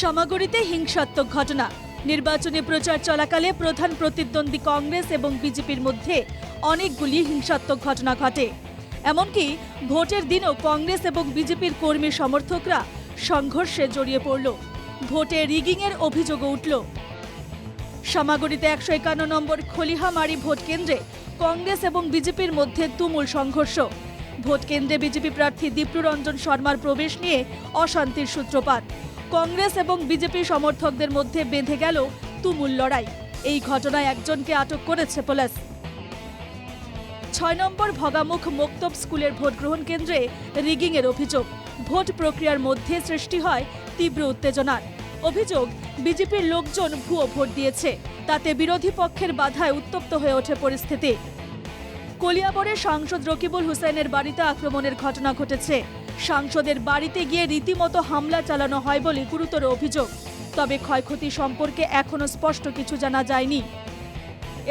সামাগড়িতে হিংসাত্মক ঘটনা। নির্বাচনী প্রচার চলাকালে প্রধান প্রতিদ্বন্দ্বী কংগ্রেস এবং বিজেপির মধ্যে অনেকগুলি হিংসাত্মক ঘটনা ঘটে। এমনকি ভোটের দিনও কংগ্রেস এবং বিজেপির কর্মী সমর্থকরা সংঘর্ষে জড়িয়ে পড়ল। ভোটে রিগিংয়ের অভিযোগও উঠল। সামাগড়িতে একশো একান্ন নম্বর খলিহামারি ভোট কেন্দ্রে কংগ্রেস এবং বিজেপির মধ্যে তুমুল সংঘর্ষ। ভোট কেন্দ্রে বিজেপি প্রার্থী দীপ্তরঞ্জন শর্মার প্রবেশ নিয়ে অশান্তির সূত্রপাত। কংগ্রেস এবং বিজেপি সমর্থকদের মধ্যে বেঁধে গেল তুমুল লড়াই। এই ঘটনায় একজনকে আটক করেছে পুলিশ। ছয় নম্বর ভগামুখ মোক্তব স্কুলের ভোট গ্রহণ কেন্দ্রে রিগিংয়ের অভিযোগ। ভোট প্রক্রিয়ার মধ্যে সৃষ্টি হয় তীব্র উত্তেজনার। অভিযোগ, বিজেপির লোকজন ভুয়ো ভোট দিয়েছে। তাতে বিরোধী পক্ষের বাধায় উত্তপ্ত হয়ে ওঠে পরিস্থিতি। কলিয়াবরে সাংসদ রকিবুল হুসেনের বাড়িতে আক্রমণের ঘটনা ঘটেছে। সাংসদের বাড়িতে গিয়ে রীতিমতো হামলা চালানো হয় বলে গুরুতর অভিযোগ। তবে ক্ষয়ক্ষতি সম্পর্কে এখনও স্পষ্ট কিছু জানা যায়নি।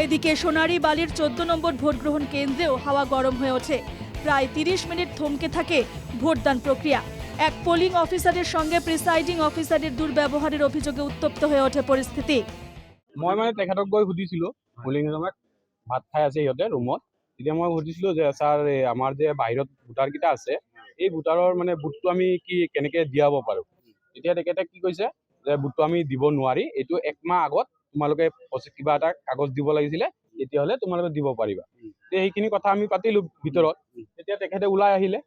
এদিকে সোনারি বালির চোদ্দ নম্বর ভোটগ্রহণ কেন্দ্রেও হাওয়া গরম হয়ে ওঠে। প্রায় তিরিশ মিনিট থমকে থাকে ভোটদান প্রক্রিয়া। এক পোলিং অফিসারের সঙ্গে প্রিসাইডিং অফিসারের দুর্ব্যবহারের অভিযোগে উত্তপ্ত হয়ে ওঠে পরিস্থিতি। মই মানে তেখেতক গৈ সুধিছিলোঁ পুলিং ভাত খাই আছে সিহঁতে ৰুমত তেতিয়া মই সুধিছিলোঁ যে, ছাৰ আমাৰ যে বাহিৰত ভোটাৰকেইটা আছে, এই ভোটাৰৰ মানে বুথটো আমি কি কেনেকৈ দিয়াব পাৰোঁ? তেতিয়া তেখেতে কি কৈছে যে বুথটো আমি দিব নোৱাৰি, এইটো একমাহ আগত তোমালোকে কিবা এটা কাগজ দিব লাগিছিলে, তেতিয়াহ'লে তোমালোকে দিব পাৰিবা। তে সেইখিনি কথা আমি পাতিলোঁ ভিতৰত। তেতিয়া তেখেতে ওলাই আহিলে।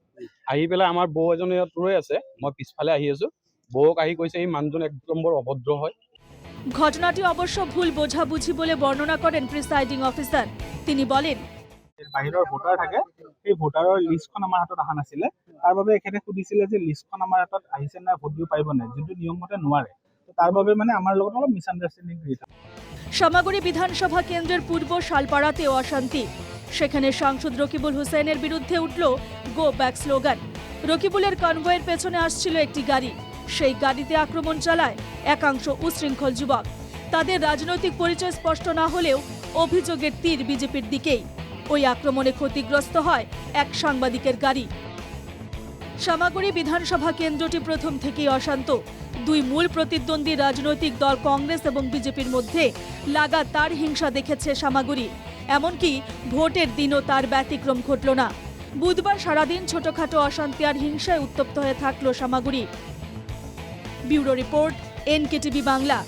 আহি পেলাই আমাৰ বৌ এজন ইয়াত ৰৈ আছে, মই পিছফালে আহি আছোঁ। বৌক আহি কৈছে, এই মানুহজন এক নম্বৰ অভদ্ৰ হয়। ঘটনাটি অবশ্য ভুল বোঝাবুঝি বলে বর্ণনা করেন প্রিসাইডিং অফিসার তিনি বলেন বাহিৰৰ ভোটাৰ থাকে, সেই ভোটাৰৰ লিষ্টখন আমাৰ হাতত অহা নাছিলে। তাৰ বাবে এখেতে সুধিছিলে যে, লিষ্টখন আমাৰ হাতত আহিছে নাই, ভোট দিব পাৰিব নাই? যোনটো নিয়মমতে নোৱাৰে। তাৰ বাবে মানে আমাৰ লগত অলপ মিছ আণ্ডাৰষ্টেণ্ডিং ক্ৰিয়েট সামাগুড়ি বিধানসভা কেন্দ্রের পূর্ব শালপাড়াতেও অশান্তি। সেখানে সাংসদ রকিবুল হুসেনের বিরুদ্ধে উঠল গো ব্যাক স্লোগান রকিবুলের কনভয়ের পেছনে আসছিল একটি গাড়ি। সেই গাড়িতে আক্রমণ চালায় একাংশ উশৃঙ্খল যুবক। তাদের রাজনৈতিক পরিচয় স্পষ্ট না হলেও অভিযোগের তীর বিজেপির দিকেই। ওই আক্রমণে ক্ষতিগ্রস্ত হয় এক সাংবাদিকের গাড়ি। সামাগুড়ি বিধানসভা কেন্দ্রটি প্রথম থেকেই অশান্ত। দুই মূল প্রতিদ্বন্দ্বী রাজনৈতিক দল কংগ্রেস এবং বিজেপির মধ্যে লাগাতার হিংসা দেখেছে সামাগুড়ি। এমনকি ভোটের দিনও তার ব্যতিক্রম ঘটল না। বুধবার সারাদিন ছোটখাটো অশান্তি আর হিংসায় উত্তপ্ত হয়ে থাকল Samaguri. Bureau report, NDTV Bangla.